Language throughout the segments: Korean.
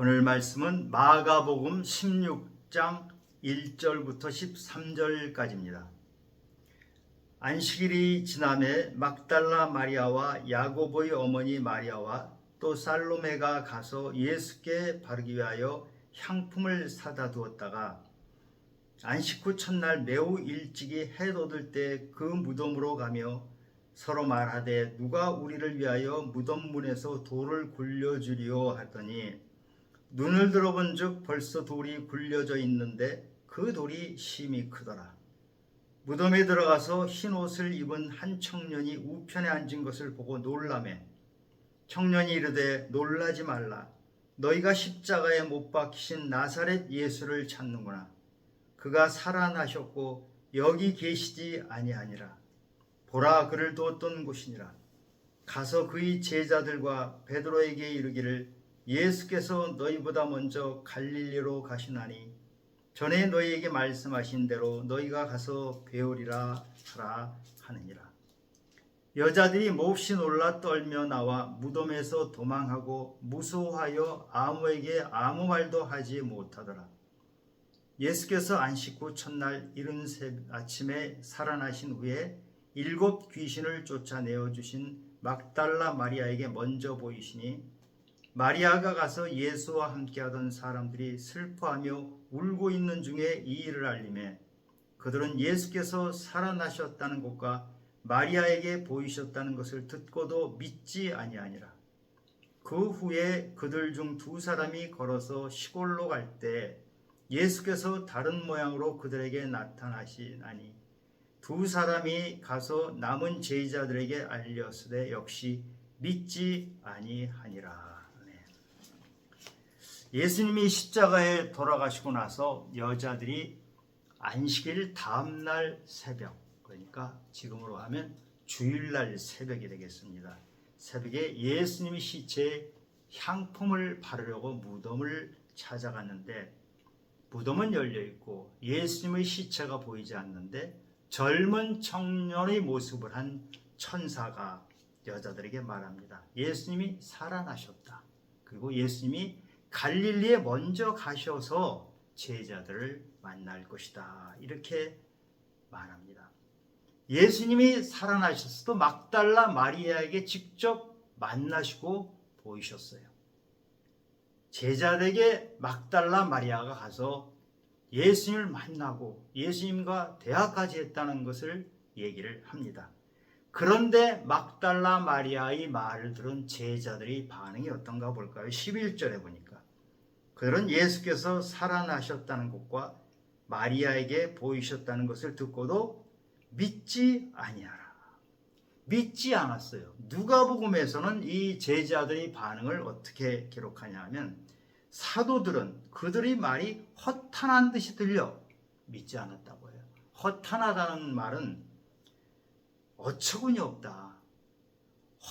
오늘 말씀은 마가복음 16장 1절부터 13절까지입니다. 안식일이 지남에 막달라 마리아와 야고보의 어머니 마리아와 또 살로메가 가서 예수께 바르기 위하여 향품을 사다 두었다가 안식 후 첫날 매우 일찍이 해 돋을 때 그 무덤으로 가며 서로 말하되 누가 우리를 위하여 무덤 문에서 돌을 굴려주리오 하더니 눈을 들어본즉 벌써 돌이 굴려져 있는데 그 돌이 심히 크더라. 무덤에 들어가서 흰 옷을 입은 한 청년이 우편에 앉은 것을 보고 놀라매 청년이 이르되 놀라지 말라. 너희가 십자가에 못 박히신 나사렛 예수를 찾는구나. 그가 살아나셨고 여기 계시지 아니하니라. 보라 그를 두었던 곳이니라. 가서 그의 제자들과 베드로에게 이르기를 예수께서 너희보다 먼저 갈릴리로 가시나니 전에 너희에게 말씀하신 대로 너희가 가서 배우리라 하라 하느니라. 여자들이 몹시 놀라 떨며 나와 무덤에서 도망하고 무서워하여 아무에게 아무 말도 하지 못하더라. 예수께서 안식 후 첫날 이른 새 아침에 살아나신 후에 일곱 귀신을 쫓아내어 주신 막달라 마리아에게 먼저 보이시니 마리아가 가서 예수와 함께하던 사람들이 슬퍼하며 울고 있는 중에 이 일을 알림해 그들은 예수께서 살아나셨다는 것과 마리아에게 보이셨다는 것을 듣고도 믿지 아니하니라. 그 후에 그들 중 두 사람이 걸어서 시골로 갈 때 예수께서 다른 모양으로 그들에게 나타나시나니 두 사람이 가서 남은 제자들에게 알렸으되 역시 믿지 아니하니라. 예수님이 십자가에 돌아가시고 나서 여자들이 안식일 다음 날 새벽 그러니까 지금으로 하면 주일날 새벽이 되겠습니다. 새벽에 예수님이 시체에 향품을 바르려고 무덤을 찾아갔는데 무덤은 열려 있고 예수님의 시체가 보이지 않는데 젊은 청년의 모습을 한 천사가 여자들에게 말합니다. 예수님이 살아나셨다. 그리고 예수님이 갈릴리에 먼저 가셔서 제자들을 만날 것이다. 이렇게 말합니다. 예수님이 살아나셨어도 막달라 마리아에게 직접 만나시고 보이셨어요. 제자들에게 막달라 마리아가 가서 예수님을 만나고 예수님과 대화까지 했다는 것을 얘기를 합니다. 그런데 막달라 마리아의 말을 들은 제자들의 반응이 어떤가 볼까요? 11절에 보니까 그들은 예수께서 살아나셨다는 것과 마리아에게 보이셨다는 것을 듣고도 믿지 아니하라. 믿지 않았어요. 누가복음에서는 이 제자들의 반응을 어떻게 기록하냐 하면 사도들은 그들의 말이 허탄한 듯이 들려 믿지 않았다고 해요. 허탄하다는 말은 어처구니 없다.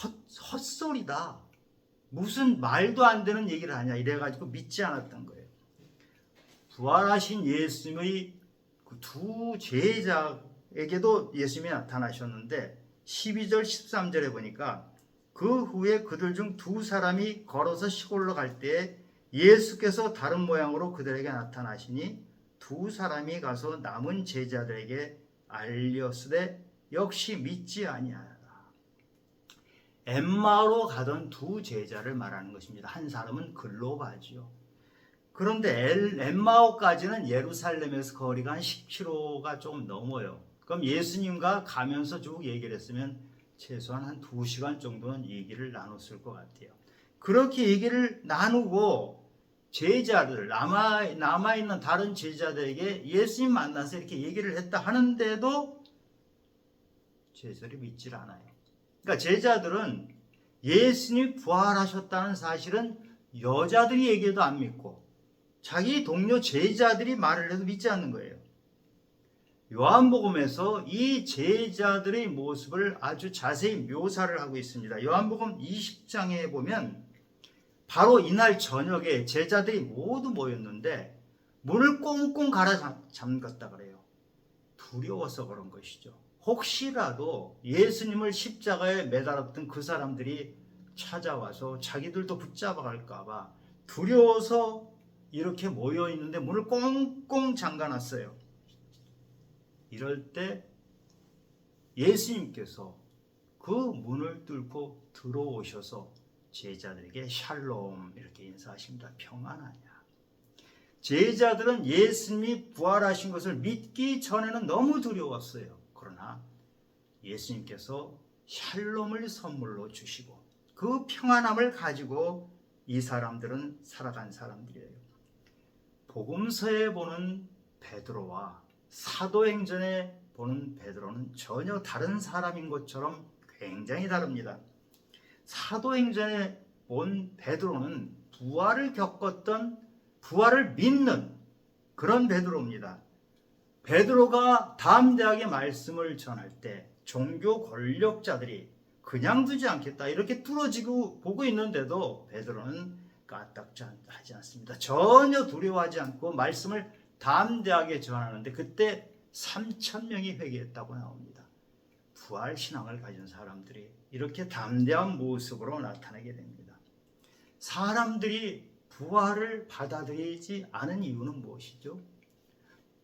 헛, 헛소리다. 무슨 말도 안 되는 얘기를 하냐 이래가지고 믿지 않았던 거예요. 부활하신 예수님의 그 두 제자에게도 예수님이 나타나셨는데 12절 13절에 보니까 그 후에 그들 중 두 사람이 걸어서 시골로 갈 때에 예수께서 다른 모양으로 그들에게 나타나시니 두 사람이 가서 남은 제자들에게 알렸으되 역시 믿지 아니하라. 엠마로 가던 두 제자를 말하는 것입니다. 한 사람은 글로 가지요. 그런데 엠마오까지는 예루살렘에서 거리가 한 10km가 조금 넘어요. 그럼 예수님과 가면서 쭉 얘기를 했으면 최소한 한 2시간 정도는 얘기를 나눴을 것 같아요. 그렇게 얘기를 나누고 제자들 남아 남아 있는 다른 제자들에게 예수님 만나서 이렇게 얘기를 했다 하는데도 제자들이 믿질 않아요. 그러니까 제자들은 예수님이 부활하셨다는 사실은 여자들이 얘기해도 안 믿고 자기 동료 제자들이 말을 해도 믿지 않는 거예요. 요한복음에서 이 제자들의 모습을 아주 자세히 묘사를 하고 있습니다. 요한복음 20장에 보면 바로 이날 저녁에 제자들이 모두 모였는데 문을 꽁꽁 갈아 잠갔다 그래요. 두려워서 그런 것이죠. 혹시라도 예수님을 십자가에 매달았던 그 사람들이 찾아와서 자기들도 붙잡아 갈까봐 두려워서 이렇게 모여 있는데 문을 꽁꽁 잠가 놨어요. 이럴 때 예수님께서 그 문을 뚫고 들어오셔서 제자들에게 샬롬 이렇게 인사하십니다. 평안하냐. 제자들은 예수님이 부활하신 것을 믿기 전에는 너무 두려웠어요. 예수님께서 샬롬을 선물로 주시고 그 평안함을 가지고 이 사람들은 살아간 사람들이에요. 복음서에 보는 베드로와 사도행전에 보는 베드로는 전혀 다른 사람인 것처럼 굉장히 다릅니다. 사도행전에 본 베드로는 부활을 겪었던 부활을 믿는 그런 베드로입니다. 베드로가 담대하게 말씀을 전할 때 종교 권력자들이 그냥 두지 않겠다 이렇게 뚫어지고 보고 있는데도 베드로는 까딱지 하지 않습니다. 전혀 두려워하지 않고 말씀을 담대하게 전하는데 그때 3천 명이 회개했다고 나옵니다. 부활 신앙을 가진 사람들이 이렇게 담대한 모습으로 나타나게 됩니다. 사람들이 부활을 받아들이지 않은 이유는 무엇이죠?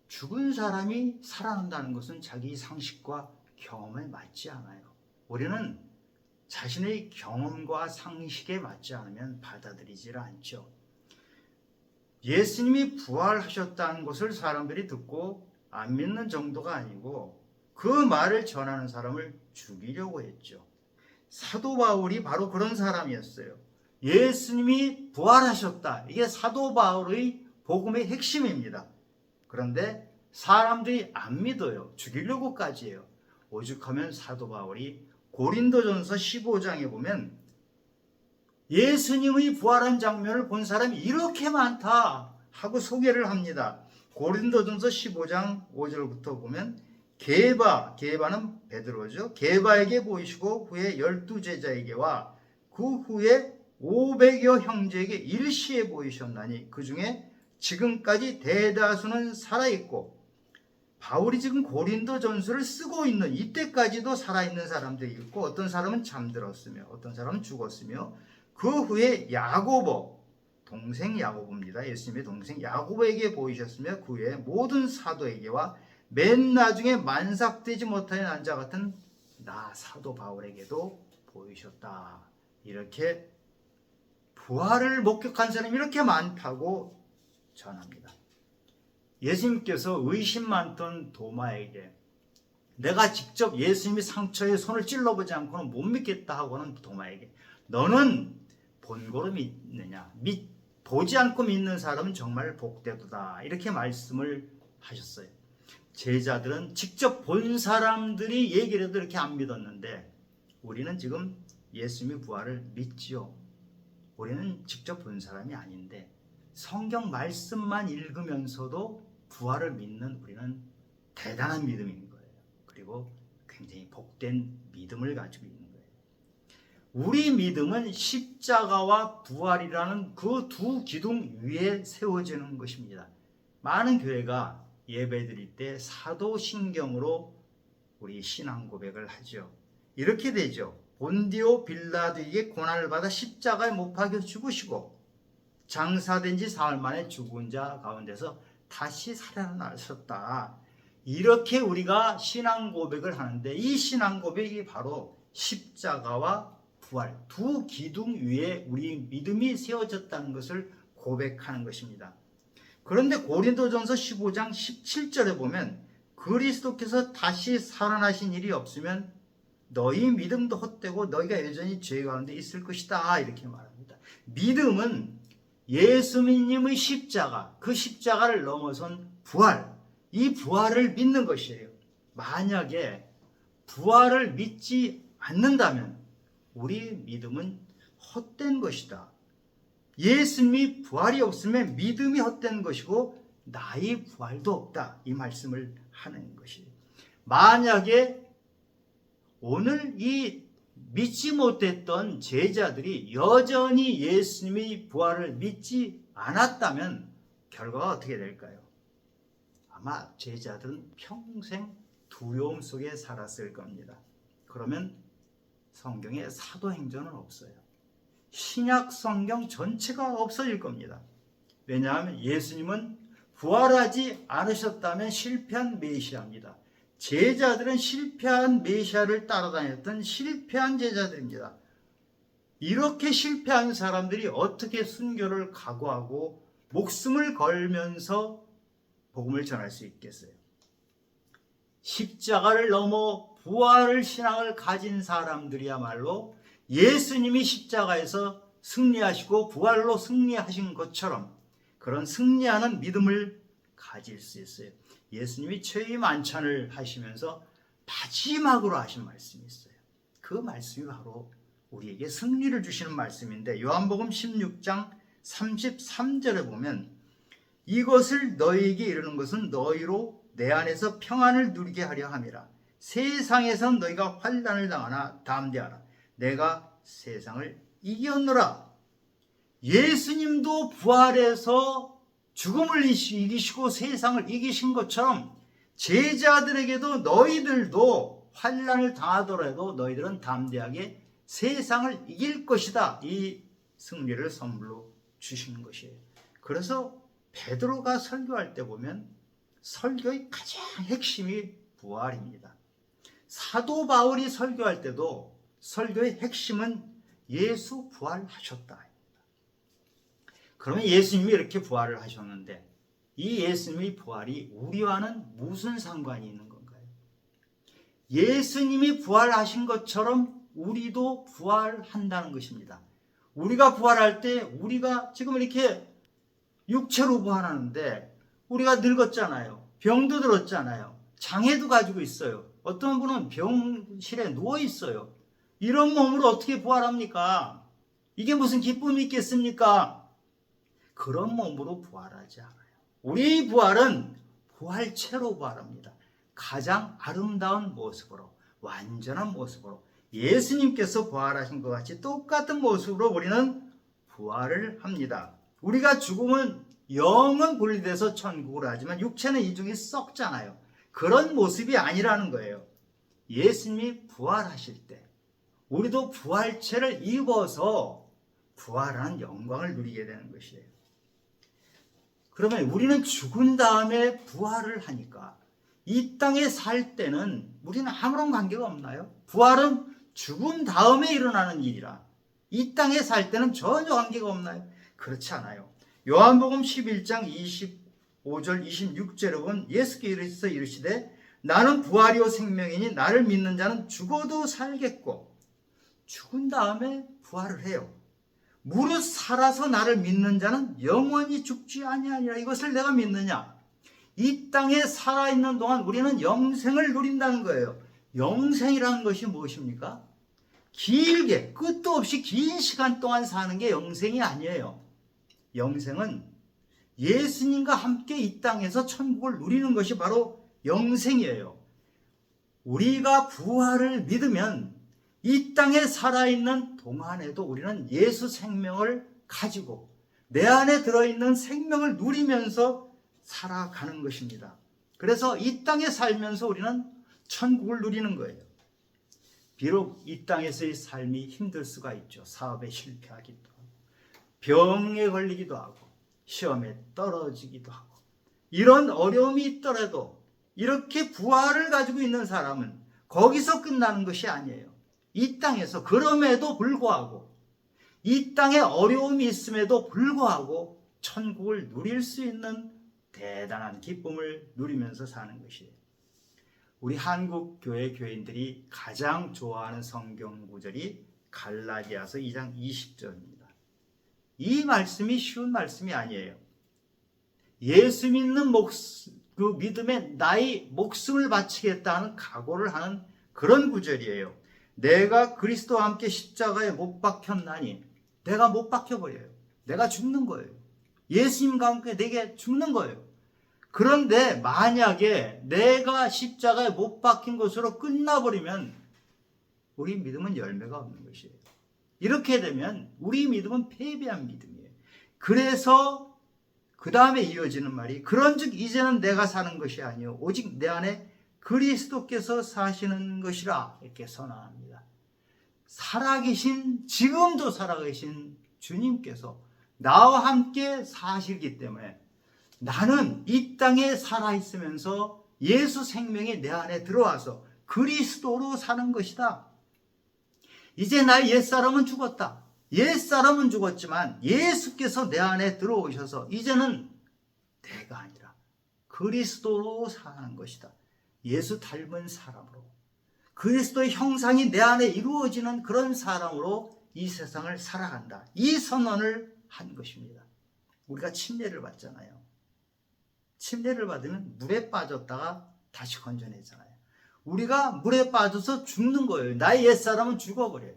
죽은 사람이 살아난다는 것은 자기 상식과 경험에 맞지 않아요. 우리는 자신의 경험과 상식에 맞지 않으면 받아들이질 않죠. 예수님이 부활하셨다는 것을 사람들이 듣고 안 믿는 정도가 아니고 그 말을 전하는 사람을 죽이려고 했죠. 사도 바울이 바로 그런 사람이었어요. 예수님이 부활하셨다. 이게 사도 바울의 복음의 핵심입니다. 그런데 사람들이 안 믿어요. 죽이려고까지 해요. 오죽하면 사도 바울이 고린도전서 15장에 보면 예수님의 부활한 장면을 본 사람이 이렇게 많다 하고 소개를 합니다. 고린도전서 15장 5절부터 보면 게바, 게바는 베드로죠. 게바에게 보이시고 후에 열두 제자에게와 그 후에 500여 형제에게 일시에 보이셨나니 그 중에 지금까지 대다수는 살아있고 바울이 지금 고린도 전서를 쓰고 있는 이때까지도 살아있는 사람들이 있고 어떤 사람은 잠들었으며 어떤 사람은 죽었으며 그 후에 야고보 동생 야고보입니다. 예수님의 동생 야고보에게 보이셨으며 그 후에 모든 사도에게와 맨 나중에 만삭되지 못하는 난자 같은 나 사도 바울에게도 보이셨다. 이렇게 부활을 목격한 사람이 이렇게 많다고 전합니다. 예수님께서 의심 많던 도마에게 내가 직접 예수님이 상처에 손을 찔러보지 않고는 못 믿겠다 하고는 도마에게 너는 본고로 믿느냐 믿 보지 않고 믿는 사람은 정말 복되도다 이렇게 말씀을 하셨어요. 제자들은 직접 본 사람들이 얘기를 해도 이렇게 안 믿었는데 우리는 지금 예수님의 부활을 믿지요. 우리는 직접 본 사람이 아닌데 성경 말씀만 읽으면서도 부활을 믿는 우리는 대단한 믿음인 거예요. 그리고 굉장히 복된 믿음을 가지고 있는 거예요. 우리 믿음은 십자가와 부활이라는 그 두 기둥 위에 세워지는 것입니다. 많은 교회가 예배 드릴 때 사도신경으로 우리 신앙 고백을 하죠. 이렇게 되죠. 본디오 빌라드에게 고난을 받아 십자가에 못 박혀 죽으시고 장사된 지 사흘 만에 죽은 자 가운데서 다시 살아나셨다. 이렇게 우리가 신앙 고백을 하는데 이 신앙 고백이 바로 십자가와 부활 두 기둥 위에 우리 믿음이 세워졌다는 것을 고백하는 것입니다. 그런데 고린도전서 15장 17절에 보면 그리스도께서 다시 살아나신 일이 없으면 너희 믿음도 헛되고 너희가 여전히 죄 가운데 있을 것이다 이렇게 말합니다. 믿음은 예수님의 십자가, 그 십자가를 넘어선 부활, 이 부활을 믿는 것이에요. 만약에 부활을 믿지 않는다면 우리 믿음은 헛된 것이다. 예수님이 부활이 없으면 믿음이 헛된 것이고 나의 부활도 없다. 이 말씀을 하는 것이에요. 만약에 오늘 이 믿지 못했던 제자들이 여전히 예수님의 부활을 믿지 않았다면 결과가 어떻게 될까요? 아마 제자들은 평생 두려움 속에 살았을 겁니다. 그러면 성경에 사도행전은 없어요. 신약 성경 전체가 없어질 겁니다. 왜냐하면 예수님은 부활하지 않으셨다면 실패한 메시아입니다. 제자들은 실패한 메시아를 따라다녔던 실패한 제자들입니다. 이렇게 실패한 사람들이 어떻게 순교를 각오하고 목숨을 걸면서 복음을 전할 수 있겠어요? 십자가를 넘어 부활을 신앙을 가진 사람들이야말로 예수님이 십자가에서 승리하시고 부활로 승리하신 것처럼 그런 승리하는 믿음을 가질 수 있어요. 예수님이 최후 만찬을 하시면서 마지막으로 하신 말씀이 있어요. 그 말씀이 바로 우리에게 승리를 주시는 말씀인데 요한복음 16장 33절에 보면 이것을 너희에게 이르는 것은 너희로 내 안에서 평안을 누리게 하려 함이라. 세상에선 너희가 환난을 당하나 담대하라. 내가 세상을 이겼노라. 예수님도 부활해서 죽음을 이기시고 세상을 이기신 것처럼 제자들에게도 너희들도 환란을 당하더라도 너희들은 담대하게 세상을 이길 것이다. 이 승리를 선물로 주시는 것이에요. 그래서 베드로가 설교할 때 보면 설교의 가장 핵심이 부활입니다. 사도 바울이 설교할 때도 설교의 핵심은 예수 부활하셨다. 그러면 예수님이 이렇게 부활을 하셨는데 이 예수님의 부활이 우리와는 무슨 상관이 있는 건가요? 예수님이 부활하신 것처럼 우리도 부활한다는 것입니다. 우리가 부활할 때 우리가 지금 이렇게 육체로 부활하는데 우리가 늙었잖아요. 병도 들었잖아요. 장애도 가지고 있어요. 어떤 분은 병실에 누워 있어요. 이런 몸으로 어떻게 부활합니까? 이게 무슨 기쁨이 있겠습니까? 그런 몸으로 부활하지 않아요. 우리 부활은 부활체로 부활합니다. 가장 아름다운 모습으로, 완전한 모습으로 예수님께서 부활하신 것 같이 똑같은 모습으로 우리는 부활을 합니다. 우리가 죽으면 영은 분리돼서 천국을 하지만 육체는 이 중에 썩잖아요. 그런 모습이 아니라는 거예요. 예수님이 부활하실 때 우리도 부활체를 입어서 부활하는 영광을 누리게 되는 것이에요. 그러면 우리는 죽은 다음에 부활을 하니까 이 땅에 살 때는 우리는 아무런 관계가 없나요? 부활은 죽은 다음에 일어나는 일이라 이 땅에 살 때는 전혀 관계가 없나요? 그렇지 않아요. 요한복음 11장 25절 26절에 보면 예수께서 이르시되 나는 부활이요 생명이니 나를 믿는 자는 죽어도 살겠고 죽은 다음에 부활을 해요. 무릇 살아서 나를 믿는 자는 영원히 죽지 아니하니라 이것을 내가 믿느냐? 이 땅에 살아 있는 동안 우리는 영생을 누린다는 거예요. 영생이라는 것이 무엇입니까? 길게 끝도 없이 긴 시간 동안 사는 게 영생이 아니에요. 영생은 예수님과 함께 이 땅에서 천국을 누리는 것이 바로 영생이에요. 우리가 부활을 믿으면 이 땅에 살아있는 동안에도 우리는 예수 생명을 가지고 내 안에 들어있는 생명을 누리면서 살아가는 것입니다. 그래서 이 땅에 살면서 우리는 천국을 누리는 거예요. 비록 이 땅에서의 삶이 힘들 수가 있죠. 사업에 실패하기도 하고, 병에 걸리기도 하고, 시험에 떨어지기도 하고, 이런 어려움이 있더라도 이렇게 부활을 가지고 있는 사람은 거기서 끝나는 것이 아니에요. 이 땅에서 그럼에도 불구하고 이 땅에 어려움이 있음에도 불구하고 천국을 누릴 수 있는 대단한 기쁨을 누리면서 사는 것이에요. 우리 한국 교회 교인들이 가장 좋아하는 성경 구절이 갈라디아서 2장 20절입니다. 이 말씀이 쉬운 말씀이 아니에요. 예수 믿는 목숨, 그 믿음에 나의 목숨을 바치겠다는 각오를 하는 그런 구절이에요. 내가 그리스도와 함께 십자가에 못 박혔나니 내가 못 박혀버려요. 내가 죽는 거예요. 예수님과 함께 내게 죽는 거예요. 그런데 만약에 내가 십자가에 못 박힌 것으로 끝나버리면 우리 믿음은 열매가 없는 것이에요. 이렇게 되면 우리 믿음은 패배한 믿음이에요. 그래서 그 다음에 이어지는 말이 그런즉 이제는 내가 사는 것이 아니요 오직 내 안에 그리스도께서 사시는 것이라 이렇게 선언합니다. 살아계신 지금도 살아계신 주님께서 나와 함께 사시기 때문에 나는 이 땅에 살아 있으면서 예수 생명이 내 안에 들어와서 그리스도로 사는 것이다. 이제 나의 옛사람은 죽었다. 옛사람은 죽었지만 예수께서 내 안에 들어오셔서 이제는 내가 아니라 그리스도로 사는 것이다. 예수 닮은 사람으로 그리스도의 형상이 내 안에 이루어지는 그런 사람으로 이 세상을 살아간다. 이 선언을 한 것입니다. 우리가 침례를 받잖아요. 침례를 받으면 물에 빠졌다가 다시 건져내잖아요. 우리가 물에 빠져서 죽는 거예요. 나의 옛사람은 죽어버려요.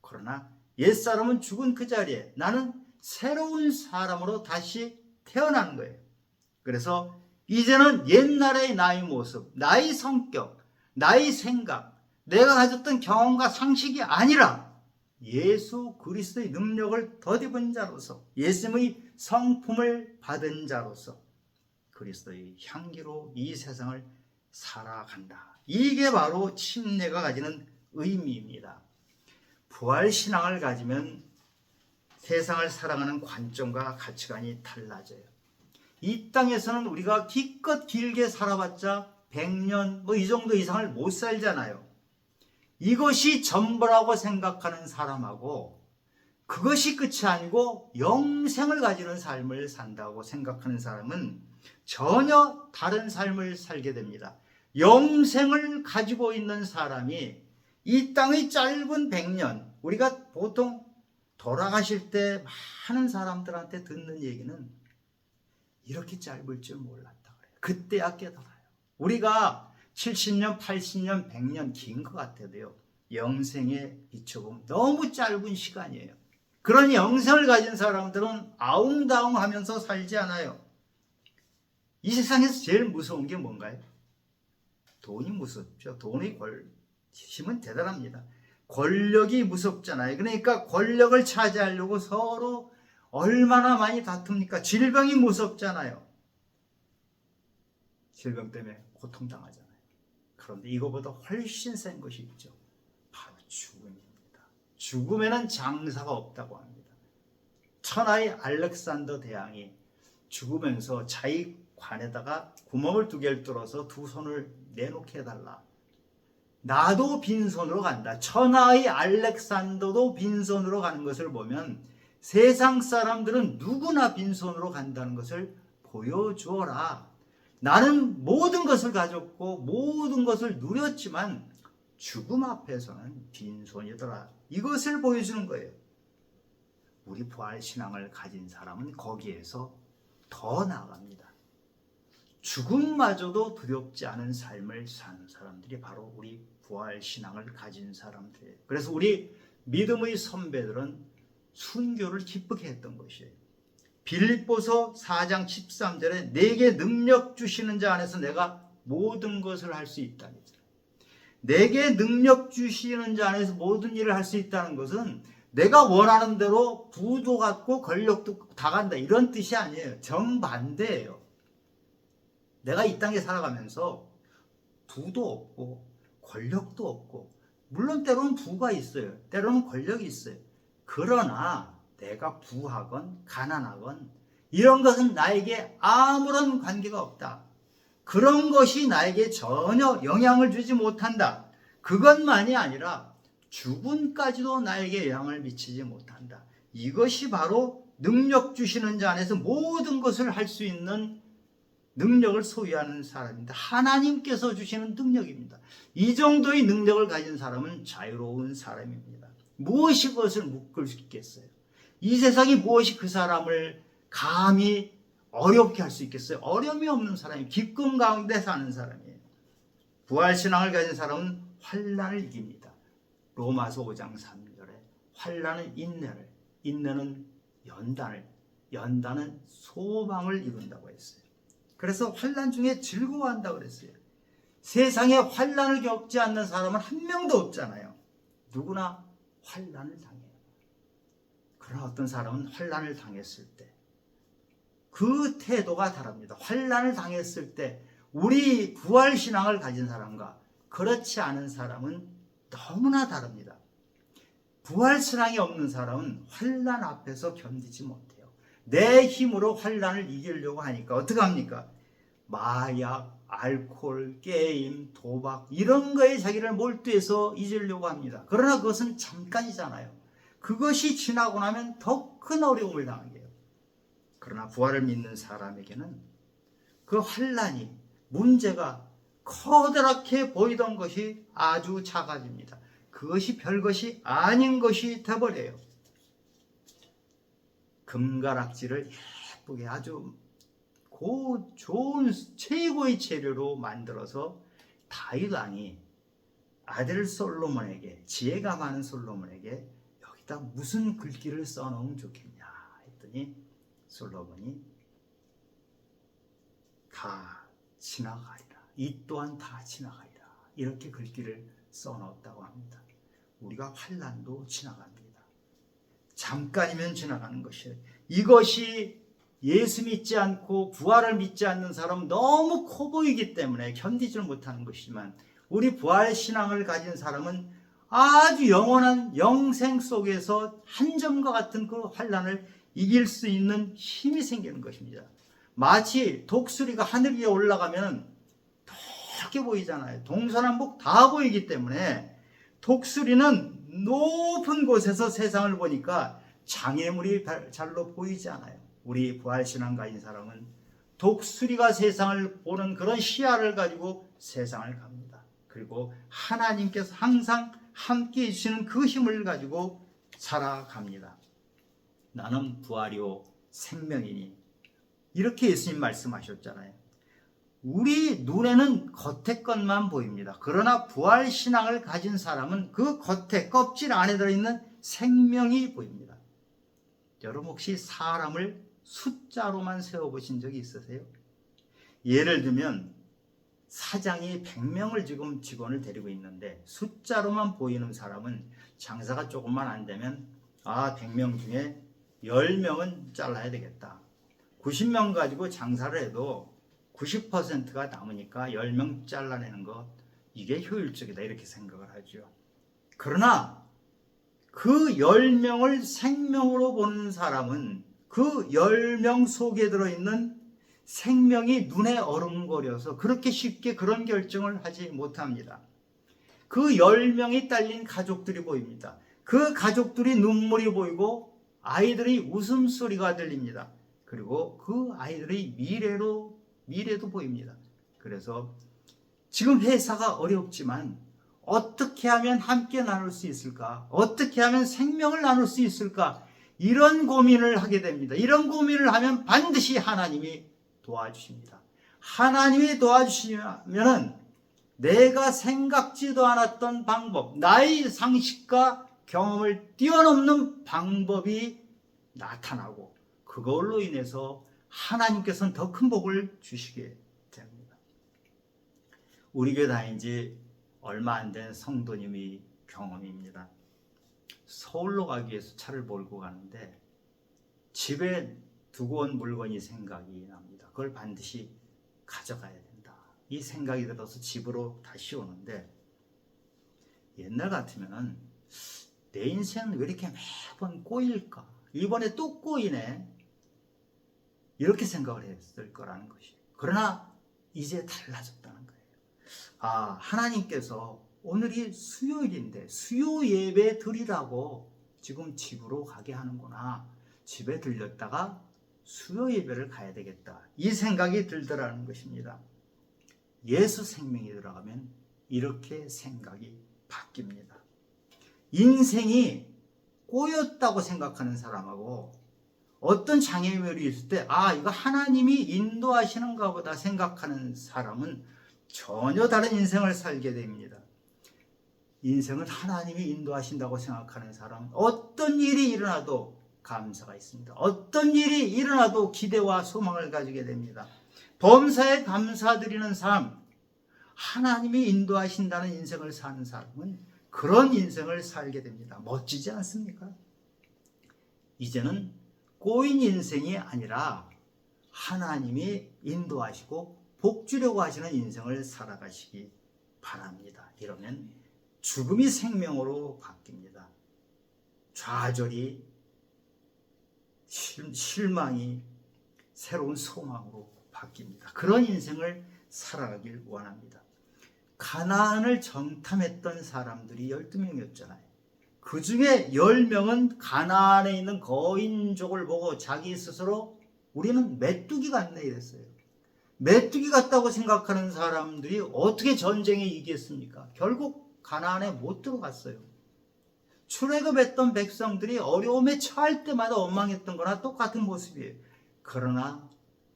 그러나 옛사람은 죽은 그 자리에 나는 새로운 사람으로 다시 태어나는 거예요. 그래서 이제는 옛날의 나의 모습, 나의 성격, 나의 생각, 내가 가졌던 경험과 상식이 아니라 예수 그리스도의 능력을 덧입은 자로서 예수님의 성품을 받은 자로서 그리스도의 향기로 이 세상을 살아간다. 이게 바로 침례가 가지는 의미입니다. 부활 신앙을 가지면 세상을 살아가는 관점과 가치관이 달라져요. 이 땅에서는 우리가 기껏 길게 살아봤자 100년 뭐 이 정도 이상을 못 살잖아요. 이것이 전부라고 생각하는 사람하고 그것이 끝이 아니고 영생을 가지는 삶을 산다고 생각하는 사람은 전혀 다른 삶을 살게 됩니다. 영생을 가지고 있는 사람이 이 땅의 짧은 100년, 우리가 보통 돌아가실 때 많은 사람들한테 듣는 얘기는 이렇게 짧을 줄 몰랐다 그래요. 그때야 깨달아요. 우리가 70년, 80년, 100년 긴 것 같아도요. 영생에 비춰보면 너무 짧은 시간이에요. 그런 영생을 가진 사람들은 아웅다웅 하면서 살지 않아요. 이 세상에서 제일 무서운 게 뭔가요? 돈이 무섭죠. 돈의 권, 힘은 대단합니다. 권력이 무섭잖아요. 그러니까 권력을 차지하려고 서로 얼마나 많이 다툽니까? 질병이 무섭잖아요. 질병 때문에 고통당하잖아요. 그런데 이거보다 훨씬 센 것이 있죠. 바로 죽음입니다. 죽음에는 장사가 없다고 합니다. 천하의 알렉산더 대왕이 죽으면서 자기 관에다가 구멍을 두 개를 뚫어서 두 손을 내놓게 해달라. 나도 빈손으로 간다. 천하의 알렉산더도 빈손으로 가는 것을 보면 세상 사람들은 누구나 빈손으로 간다는 것을 보여주어라. 나는 모든 것을 가졌고 모든 것을 누렸지만 죽음 앞에서는 빈손이더라. 이것을 보여주는 거예요. 우리 부활 신앙을 가진 사람은 거기에서 더 나아갑니다. 죽음마저도 두렵지 않은 삶을 사는 사람들이 바로 우리 부활 신앙을 가진 사람들이에요. 그래서 우리 믿음의 선배들은 순교를 기쁘게 했던 것이에요. 빌립보서 4장 13절에 내게 능력 주시는 자 안에서 내가 모든 것을 할 수 있다. 내게 능력 주시는 자 안에서 모든 일을 할 수 있다는 것은 내가 원하는 대로 부도 갖고 권력도 다 간다 이런 뜻이 아니에요. 정반대예요. 내가 이 땅에 살아가면서 부도 없고 권력도 없고 물론 때로는 부가 있어요. 때로는 권력이 있어요. 그러나 내가 부하건 가난하건 이런 것은 나에게 아무런 관계가 없다. 그런 것이 나에게 전혀 영향을 주지 못한다. 그것만이 아니라 죽음까지도 나에게 영향을 미치지 못한다. 이것이 바로 능력 주시는 자 안에서 모든 것을 할 수 있는 능력을 소유하는 사람입니다. 하나님께서 주시는 능력입니다. 이 정도의 능력을 가진 사람은 자유로운 사람입니다. 무엇이 그것을 묶을 수 있겠어요? 이 세상이 무엇이 그 사람을 감히 어렵게 할 수 있겠어요? 어려움이 없는 사람이 기쁨 가운데 사는 사람이에요. 부활 신앙을 가진 사람은 환란을 이깁니다. 로마서 5장 3절에 환란은 인내를, 인내는 연단을, 연단은 소망을 이룬다고 했어요. 그래서 환란 중에 즐거워한다고 그랬어요. 세상에 환란을 겪지 않는 사람은 한 명도 없잖아요. 누구나 환란을 당해요. 그러나 어떤 사람은 환란을 당했을 때 그 태도가 다릅니다. 환란을 당했을 때 우리 부활 신앙을 가진 사람과 그렇지 않은 사람은 너무나 다릅니다. 부활 신앙이 없는 사람은 환란 앞에서 견디지 못해요. 내 힘으로 환란을 이기려고 하니까 어떻게 합니까? 마약, 알코올, 게임, 도박 이런 거에 자기를 몰두해서 잊으려고 합니다. 그러나 그것은 잠깐이잖아요. 그것이 지나고 나면 더 큰 어려움을 당하게 해요. 그러나 부활을 믿는 사람에게는 그 환란이 문제가 커다랗게 보이던 것이 아주 작아집니다. 그것이 별것이 아닌 것이 돼버려요. 금가락지를 예쁘게 아주 고 좋은 최고의 재료로 만들어서 다윗 왕이 아들 솔로몬에게 지혜가 많은 솔로몬에게 여기다 무슨 글귀를 써놓으면 좋겠냐 했더니 솔로몬이 다 지나가리라 이 또한 다 지나가리라 이렇게 글귀를 써놓았다고 합니다. 우리가 환란도 지나갑니다. 잠깐이면 지나가는 것이에요. 이것이 예수 믿지 않고 부활을 믿지 않는 사람은 너무 커 보이기 때문에 견디질 못하는 것이지만 우리 부활 신앙을 가진 사람은 아주 영원한 영생 속에서 한 점과 같은 그 환란을 이길 수 있는 힘이 생기는 것입니다. 마치 독수리가 하늘 위에 올라가면 넓게 보이잖아요. 동서남북 다 보이기 때문에 독수리는 높은 곳에서 세상을 보니까 장애물이 잘로 보이지 않아요. 우리 부활신앙가인 사람은 독수리가 세상을 보는 그런 시야를 가지고 세상을 갑니다. 그리고 하나님께서 항상 함께 해주시는 그 힘을 가지고 살아갑니다. 나는 부활이요 생명이니 이렇게 예수님 말씀하셨잖아요. 우리 눈에는 겉의 것만 보입니다. 그러나 부활 신앙을 가진 사람은 그 겉에 껍질 안에 들어있는 생명이 보입니다. 여러분 혹시 사람을 숫자로만 세워보신 적이 있으세요? 예를 들면 사장이 100명을 지금 직원을 데리고 있는데 숫자로만 보이는 사람은 장사가 조금만 안 되면 아 100명 중에 10명은 잘라야 되겠다. 90명 가지고 장사를 해도 90%가 남으니까 10명 잘라내는 것 이게 효율적이다 이렇게 생각을 하죠. 그러나 그 10명을 생명으로 보는 사람은 그 10명 속에 들어있는 생명이 눈에 어른거려서 그렇게 쉽게 그런 결정을 하지 못합니다. 그 10명이 딸린 가족들이 보입니다. 그 가족들이 눈물이 보이고 아이들이 웃음소리가 들립니다. 그리고 그 아이들의 미래로 미래도 보입니다. 그래서 지금 회사가 어렵지만 어떻게 하면 함께 나눌 수 있을까? 어떻게 하면 생명을 나눌 수 있을까? 이런 고민을 하게 됩니다. 이런 고민을 하면 반드시 하나님이 도와주십니다. 하나님이 도와주시면은 내가 생각지도 않았던 방법, 나의 상식과 경험을 뛰어넘는 방법이 나타나고 그걸로 인해서 하나님께서는 더 큰 복을 주시게 됩니다. 우리 교회 다닌 지 얼마 안 된 성도님이 경험입니다. 서울로 가기 위해서 차를 몰고 가는데 집에 두고 온 물건이 생각이 납니다. 그걸 반드시 가져가야 된다. 이 생각이 들어서 집으로 다시 오는데 옛날 같으면 내 인생은 왜 이렇게 매번 꼬일까? 이번에 또 꼬이네. 이렇게 생각을 했을 거라는 것이. 그러나 이제 달라졌다는 거예요. 아, 하나님께서 오늘이 수요일인데 수요 예배 드리라고 지금 집으로 가게 하는구나. 집에 들렸다가 수요 예배를 가야 되겠다. 이 생각이 들더라는 것입니다. 예수 생명이 들어가면 이렇게 생각이 바뀝니다. 인생이 꼬였다고 생각하는 사람하고 어떤 장애물이 있을 때, 아, 이거 하나님이 인도하시는가 보다 생각하는 사람은 전혀 다른 인생을 살게 됩니다. 인생은 하나님이 인도하신다고 생각하는 사람, 어떤 일이 일어나도 감사가 있습니다. 어떤 일이 일어나도 기대와 소망을 가지게 됩니다. 범사에 감사드리는 삶, 하나님이 인도하신다는 인생을 사는 사람은 그런 인생을 살게 됩니다. 멋지지 않습니까? 이제는 꼬인 인생이 아니라 하나님이 인도하시고 복 주려고 하시는 인생을 살아가시기 바랍니다. 이러면 죽음이 생명으로 바뀝니다. 좌절이 실- 실망이 새로운 소망으로 바뀝니다. 그런 인생을 살아가길 원합니다. 가나안을 정탐했던 사람들이 12명이었잖아요. 그 중에 10명은 가나안에 있는 거인족을 보고 자기 스스로 우리는 메뚜기 같네 이랬어요. 메뚜기 같다고 생각하는 사람들이 어떻게 전쟁에 이겼습니까? 결국 가나안에 못 들어갔어요. 출애굽했던 백성들이 어려움에 처할 때마다 원망했던 거나 똑같은 모습이에요. 그러나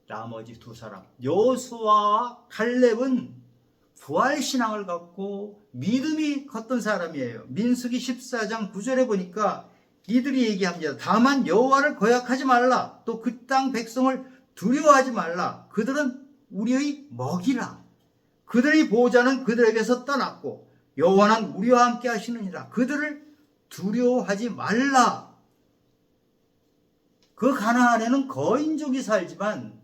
나머지 두 사람 여수와 칼렙은 부활 신앙을 갖고 믿음이 컸던 사람이에요. 민수기 14장 9절에 보니까 이들이 얘기합니다. 다만 여호와를 거역하지 말라. 또 그 땅 백성을 두려워하지 말라. 그들은 우리의 먹이라. 그들의 보호자는 그들에게서 떠났고 여호와는 우리와 함께 하시느니라. 그들을 두려워하지 말라. 그 가나안에는 거인족이 살지만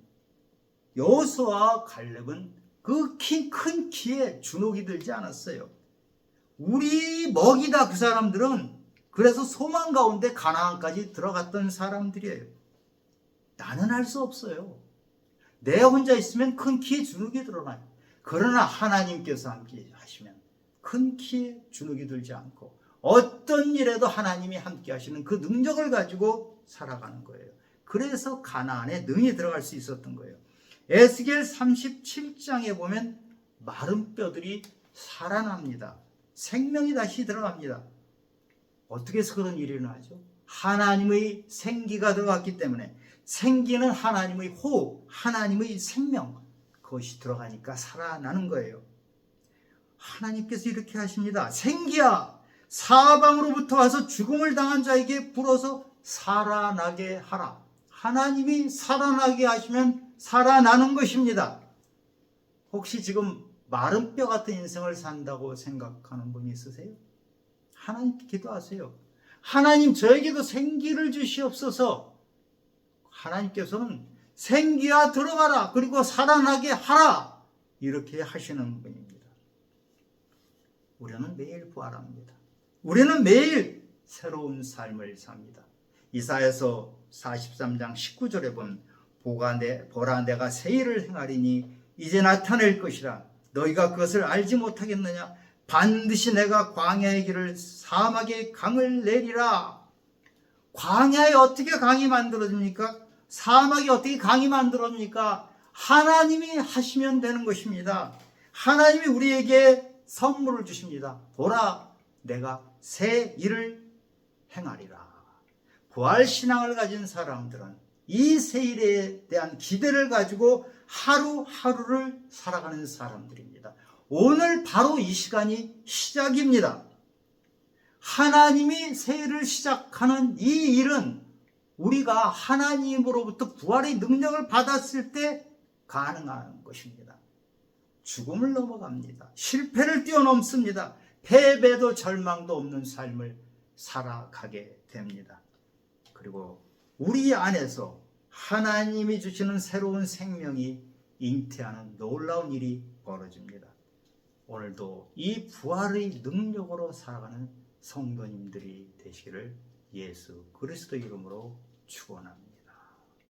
여호수아와 갈렙은 그 큰 키에 주눅이 들지 않았어요. 우리 먹이다 그 사람들은 그래서 소망 가운데 가나안까지 들어갔던 사람들이에요. 나는 할수 없어요. 내 혼자 있으면 큰 키에 주눅이 드러나요. 그러나 하나님께서 함께 하시면 큰 키에 주눅이 들지 않고 어떤 일에도 하나님이 함께 하시는 그 능력을 가지고 살아가는 거예요. 그래서 가나안에 능히 들어갈 수 있었던 거예요. 에스겔 37장에 보면 마른 뼈들이 살아납니다. 생명이 다시 들어갑니다. 어떻게 해서 그런 일이 일어나죠? 하나님의 생기가 들어갔기 때문에 생기는 하나님의 호흡, 하나님의 생명 그것이 들어가니까 살아나는 거예요. 하나님께서 이렇게 하십니다. 생기야 사방으로부터 와서 죽음을 당한 자에게 불어서 살아나게 하라. 하나님이 살아나게 하시면 살아나는 것입니다. 혹시 지금 마른 뼈 같은 인생을 산다고 생각하는 분이 있으세요? 하나님께 기도하세요. 하나님 저에게도 생기를 주시옵소서. 하나님께서는 생기야 들어가라. 그리고 살아나게 하라. 이렇게 하시는 분입니다. 우리는 매일 부활합니다. 우리는 매일 새로운 삶을 삽니다. 이사에서 43장 19절에 보면 보가 내, 보라 내가 새 일을 행하리니 이제 나타낼 것이라 너희가 그것을 알지 못하겠느냐 반드시 내가 광야의 길을 사막의 강을 내리라 광야에 어떻게 강이 만들어집니까? 사막이 어떻게 강이 만들어집니까? 하나님이 하시면 되는 것입니다. 하나님이 우리에게 선물을 주십니다. 보라, 내가 새 일을 행하리라. 부활 신앙을 가진 사람들은 이 새 일에 대한 기대를 가지고 하루하루를 살아가는 사람들입니다. 오늘 바로 이 시간이 시작입니다. 하나님이 새 일을 시작하는 이 일은 우리가 하나님으로부터 부활의 능력을 받았을 때 가능한 것입니다. 죽음을 넘어갑니다. 실패를 뛰어넘습니다. 패배도 절망도 없는 삶을 살아가게 됩니다. 그리고 우리 안에서 하나님이 주시는 새로운 생명이 잉태하는 놀라운 일이 벌어집니다. 오늘도 이 부활의 능력으로 살아가는 성도님들이 되시기를 예수 그리스도 이름으로 축원합니다.